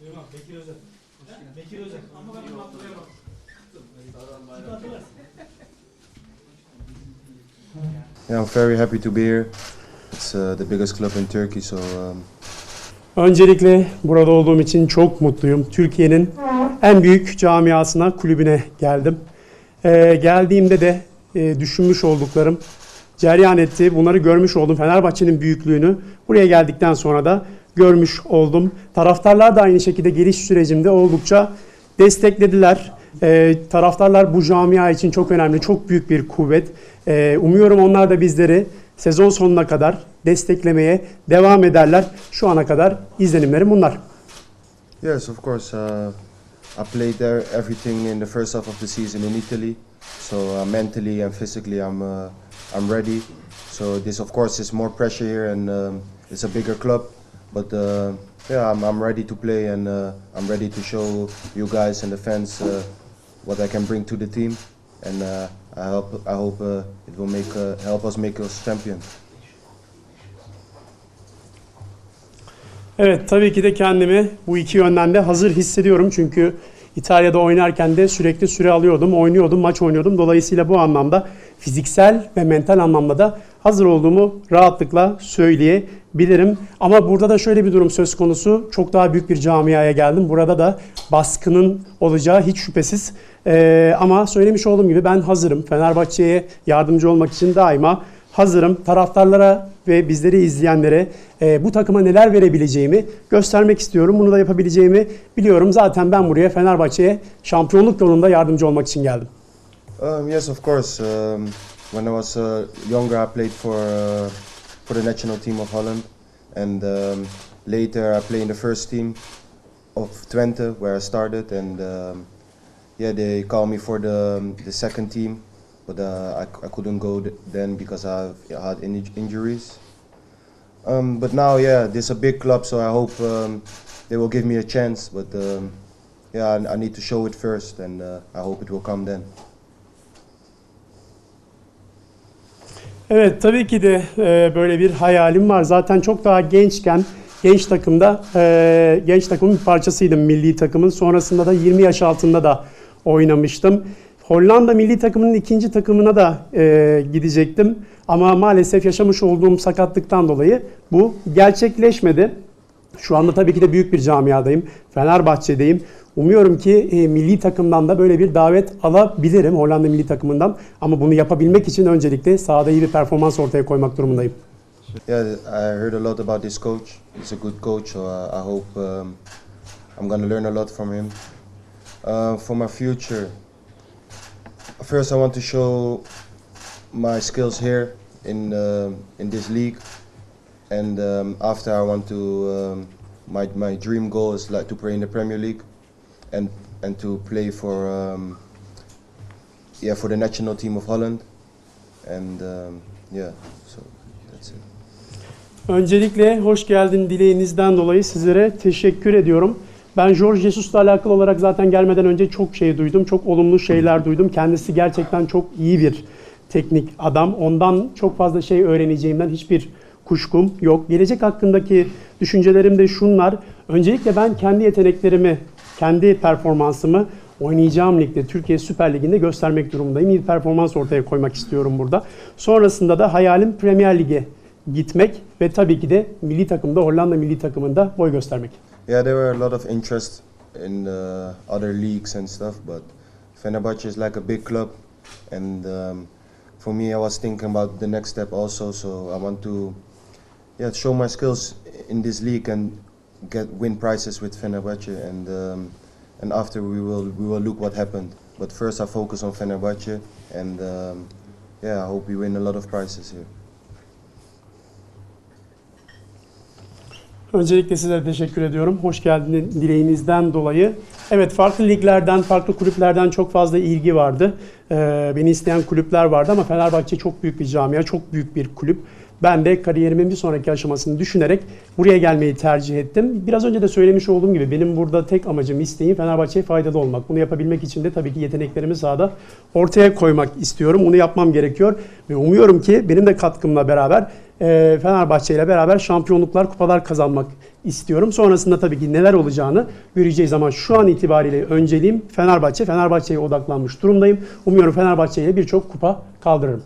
Süleyman, Bekir Özel. Bekir Özel. Ama ben bunu hatırlayamam. Yeah, I'm very happy to be here. It's uh, the biggest club in Turkey, so um, Öncelikle burada olduğum için çok mutluyum. Türkiye'nin en büyük camiasına, kulübüne geldim. Ee, geldiğimde de e, düşünmüş olduklarım ceryan etti. Bunları görmüş oldum. Fenerbahçe'nin büyüklüğünü buraya geldikten sonra da görmüş oldum. Taraftarlar da aynı şekilde geliş sürecimde oldukça desteklediler. Ee, taraftarlar bu camia için çok önemli, çok büyük bir kuvvet. Ee, umuyorum onlar da bizleri sezon sonuna kadar desteklemeye devam ederler. Şu ana kadar izlenimlerim bunlar. yes, of course. Uh, I played there everything in the first half of the season in Italy, so uh, mentally and physically I'm uh, I'm ready. So this, of course, is more pressure here, and um, it's a bigger club. But uh, yeah, I'm, I'm ready to play, and uh, I'm ready to show you guys and the fans uh, what I can bring to the team, and uh, I hope I hope uh, it will make uh, help us make us champion. Evet tabii ki de kendimi bu iki yönden de hazır hissediyorum. Çünkü İtalya'da oynarken de sürekli süre alıyordum, oynuyordum, maç oynuyordum. Dolayısıyla bu anlamda fiziksel ve mental anlamda da hazır olduğumu rahatlıkla söyleyebilirim. Ama burada da şöyle bir durum söz konusu. Çok daha büyük bir camiaya geldim. Burada da baskının olacağı hiç şüphesiz. Ee, ama söylemiş olduğum gibi ben hazırım. Fenerbahçe'ye yardımcı olmak için daima hazırım. Taraftarlara ve bizleri izleyenlere e, bu takıma neler verebileceğimi göstermek istiyorum. Bunu da yapabileceğimi biliyorum. Zaten ben buraya Fenerbahçe'ye şampiyonluk yolunda yardımcı olmak için geldim. Um, yes, of course. Um, when I was uh, younger, I played for uh, for the national team of Holland, and um, later I played in the first team of Twente, where I started. And um, yeah, they called me for the um, the second team, but uh, I, I couldn't go th- then because I had in- injuries. Um, but now, yeah, this is a big club, so I hope um, they will give me a chance. But um, yeah, I, I need to show it first, and uh, I hope it will come then. Evet tabii ki de e, böyle bir hayalim var. Zaten çok daha gençken genç takımda e, genç takımın bir parçasıydım milli takımın. Sonrasında da 20 yaş altında da oynamıştım. Hollanda milli takımının ikinci takımına da e, gidecektim. Ama maalesef yaşamış olduğum sakatlıktan dolayı bu gerçekleşmedi. Şu anda tabii ki de büyük bir camiadayım. Fenerbahçe'deyim. Umuyorum ki e, milli takımdan da böyle bir davet alabilirim Hollanda milli takımından. Ama bunu yapabilmek için öncelikle sahada iyi bir performans ortaya koymak durumundayım. Yeah, I heard a lot about this coach. He's a good coach, so I, hope um, I'm gonna learn a lot from him. Uh, for my future, first I want to show my skills here in uh, in this league, and um, after I want to um, my my dream goal is like to play in the Premier League, and and to play for um, yeah for the national team of Holland, and um, yeah, so that's it. Öncelikle hoş geldin dileğinizden dolayı sizlere teşekkür ediyorum. Ben Jorge Jesus'la alakalı olarak zaten gelmeden önce çok şey duydum. Çok olumlu şeyler duydum. Kendisi gerçekten çok iyi bir teknik adam. Ondan çok fazla şey öğreneceğimden hiçbir kuşkum yok. Gelecek hakkındaki düşüncelerim de şunlar. Öncelikle ben kendi yeteneklerimi, kendi performansımı oynayacağım ligde, Türkiye Süper Ligi'nde göstermek durumundayım. İyi performans ortaya koymak istiyorum burada. Sonrasında da hayalim Premier Lig'e gitmek ve tabii ki de milli takımda, Hollanda milli takımında boy göstermek. Yeah, there were a lot of interest in uh, other leagues and stuff, but Fenerbahce is like a big club, and um, for me, I was thinking about the next step also. So I want to, yeah, show my skills in this league and get win prizes with Fenerbahce, and um, and after we will we will look what happened. But first, I focus on Fenerbahce, and um, yeah, I hope we win a lot of prizes here. Öncelikle size teşekkür ediyorum. Hoş geldiniz dileğinizden dolayı. Evet farklı liglerden, farklı kulüplerden çok fazla ilgi vardı. Ee, beni isteyen kulüpler vardı ama Fenerbahçe çok büyük bir camia, çok büyük bir kulüp. Ben de kariyerimin bir sonraki aşamasını düşünerek buraya gelmeyi tercih ettim. Biraz önce de söylemiş olduğum gibi benim burada tek amacım, isteğim Fenerbahçe'ye faydalı olmak. Bunu yapabilmek için de tabii ki yeteneklerimi sahada ortaya koymak istiyorum. Bunu yapmam gerekiyor ve umuyorum ki benim de katkımla beraber e, Fenerbahçe ile beraber şampiyonluklar, kupalar kazanmak istiyorum. Sonrasında tabii ki neler olacağını göreceğiz ama şu an itibariyle önceliğim Fenerbahçe. Fenerbahçe'ye odaklanmış durumdayım. Umuyorum Fenerbahçe'ye birçok kupa kaldırırım.